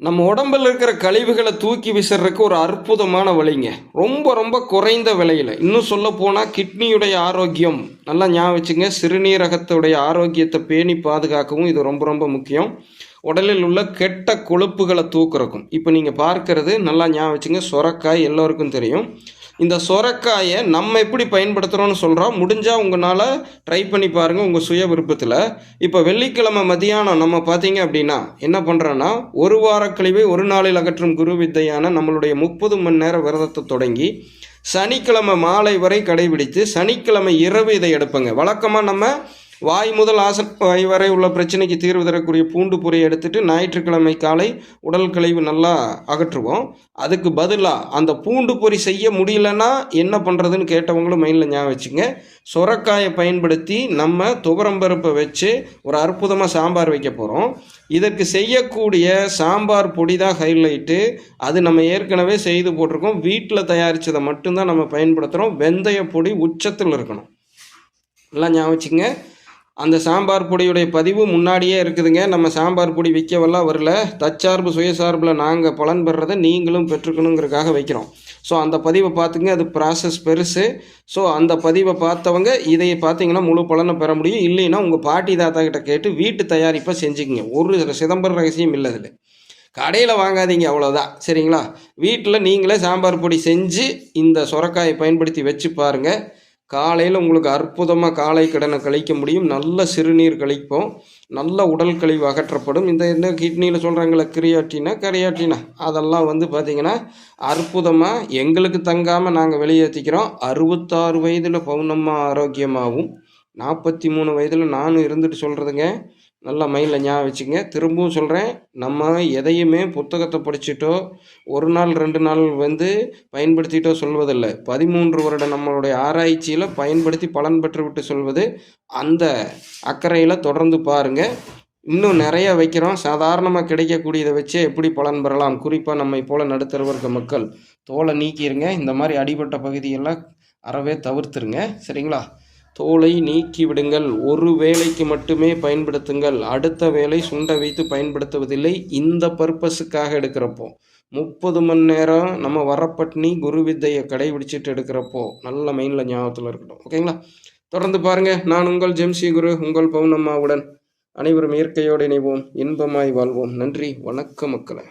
நம்ம உடம்புல இருக்கிற கழிவுகளை தூக்கி விசிறதுக்கு ஒரு அற்புதமான வழிங்க. ரொம்ப ரொம்ப குறைந்த விலையில். இன்னும் சொல்ல போனால் கிட்னியுடைய ஆரோக்கியம் நல்லா ஞாபகம் வச்சுங்க. சிறுநீரகத்துடைய ஆரோக்கியத்தை பேணி பாதுகாக்கவும் இது ரொம்ப ரொம்ப முக்கியம். உடலில் உள்ள கெட்ட கொழுப்புகளை தூக்குறக்கும். இப்போ நீங்கள் பார்க்கறது நல்லா ஞாபகம் வச்சுங்க. சொரக்காய் எல்லோருக்கும் தெரியும். இந்த சொரக்காயை நம்ம எப்படி பயன்படுத்துகிறோம்னு சொல்கிறோம் முடிஞ்சால் உங்களால் ட்ரை பண்ணி பாருங்கள் உங்கள் சுய விருப்பத்தில். இப்போ வெள்ளிக்கிழமை மதியானம் நம்ம பார்த்தீங்க அப்படின்னா என்ன பண்ணுறோன்னா ஒரு வார கழிவை ஒரு நாளில் அகற்றும் குரு வித்தையான நம்மளுடைய முப்பது மணி நேர விரதத்தை தொடங்கி சனிக்கிழமை மாலை வரை கடைபிடித்து சனிக்கிழமை இரவு இதை எடுப்பங்க. வழக்கமாக நம்ம வாய் முதல் ஆசன் வாய் வரை உள்ள பிரச்சனைக்கு தீர்வு தரக்கூடிய பூண்டு பொரியை எடுத்துட்டு ஞாயிற்றுக்கிழமை காலை உடல் கழிவு நல்லா அகற்றுவோம். அதுக்கு பதிலாக அந்த பூண்டு பொரி செய்ய முடியலன்னா என்ன பண்ணுறதுன்னு கேட்டவங்களும் மைண்டில் ஞாபகம் வச்சுங்க. சுரக்காயை பயன்படுத்தி நம்ம துவரம்பருப்பை வச்சு ஒரு அற்புதமாக சாம்பார் வைக்க போகிறோம் இதற்கு செய்யக்கூடிய சாம்பார் பொடி தான் ஹைலைட்டு. அது நம்ம ஏற்கனவே செய்து போட்டிருக்கோம். வீட்டில் தயாரித்ததை மட்டும்தான் நம்ம பயன்படுத்துகிறோம் வெந்தய பொடி உச்சத்தில் இருக்கணும். எல்லாம் ஞாபகம் வச்சுங்க. அந்த சாம்பார் பொடியுடைய பதிவு முன்னாடியே இருக்குதுங்க. நம்ம சாம்பார் பொடி விற்கவெல்லாம் வரல. தற்சார்பு சுயசார்பில் நாங்கள் பலன் பெறுறதை நீங்களும் பெற்றுக்கணுங்கிறதுக்காக வைக்கிறோம். ஸோ அந்த பதிவை பார்த்துங்க அது ப்ராசஸ் பெருசு. ஸோ அந்த பதிவை பார்த்தவங்க இதை பார்த்தீங்கன்னா முழு பலனை பெற முடியும். இல்லைன்னா உங்கள் பாட்டி தாத்தா கிட்ட கேட்டு வீட்டு தயாரிப்பை செஞ்சுக்கிங்க. ஒரு சிதம்பரம் ரகசியம் இல்லை அதில். கடையில் வாங்காதீங்க அவ்வளோதான் சரிங்களா? வீட்டில் நீங்களே சாம்பார் பொடி செஞ்சு இந்த சுரக்காயை பயன்படுத்தி வச்சு பாருங்கள் காலையில் உங்களுக்கு அற்புதமாக காலை கடனை கழிக்க முடியும். நல்ல சிறுநீர் கழிப்போம். நல்ல உடல் கழிவு அகற்றப்படும். இந்த இந்த கிட்னியில் சொல்கிறாங்களே கிரியாட்டினா கரியாட்டினா. அதெல்லாம் வந்து பார்த்திங்கன்னா அற்புதமாக எங்களுக்கு தங்காமல் நாங்கள் வெளியேற்றிக்கிறோம் அறுபத்தாறு வயதில் பௌர்ணமாக ஆரோக்கியமாகவும் நாற்பத்தி மூணு வயதில் நானும் இருந்துட்டு சொல்கிறதுங்க நல்லா மைண்டில் ஞாபகம் வச்சுங்க திரும்பவும் சொல்கிறேன் நம்ம எதையுமே புத்தகத்தை படிச்சுட்டோ ஒரு நாள் ரெண்டு நாள் வந்து பயன்படுத்திட்டோ சொல்வதில்லை. பதிமூன்று வருட நம்மளுடைய ஆராய்ச்சியில் பயன்படுத்தி பலன் பெற்று விட்டு சொல்வது அந்த அக்கறையில் தொடர்ந்து பாருங்கள் இன்னும் நிறைய வைக்கிறோம். சாதாரணமாக கிடைக்கக்கூடியதை வச்சே எப்படி பலன் பெறலாம்? குறிப்பாக நம்மை போல் நடுத்தர வர்க்க மக்கள். தோலை நீக்கிடுங்க இந்த மாதிரி அடிபட்ட பகுதியெல்லாம் அறவே தவிர்த்துருங்க. சரிங்களா? தோலை நீக்கி விடுங்கள் ஒரு வேலைக்கு மட்டுமே பயன்படுத்துங்கள். அடுத்த வேலை சுண்டை வைத்து பயன்படுத்துவதில்லை. இந்த பர்பஸுக்காக எடுக்கிறப்போ. முப்பது மணி நேரம் நம்ம வரப்பட்னி குரு வித்தையை கடைபிடிச்சிட்டு எடுக்கிறப்போ. நல்ல மைண்டில் ஞாபகத்தில் இருக்கட்டும். ஓகேங்களா? தொடர்ந்து பாருங்கள் நான் உங்கள் ஜெம்சி குரு உங்கள் பௌர்ணம்மாவுடன் அனைவரும் இயற்கையோடு இணைவோம். இன்பமாய் வாழ்வோம். நன்றி. வணக்கம் மக்களை.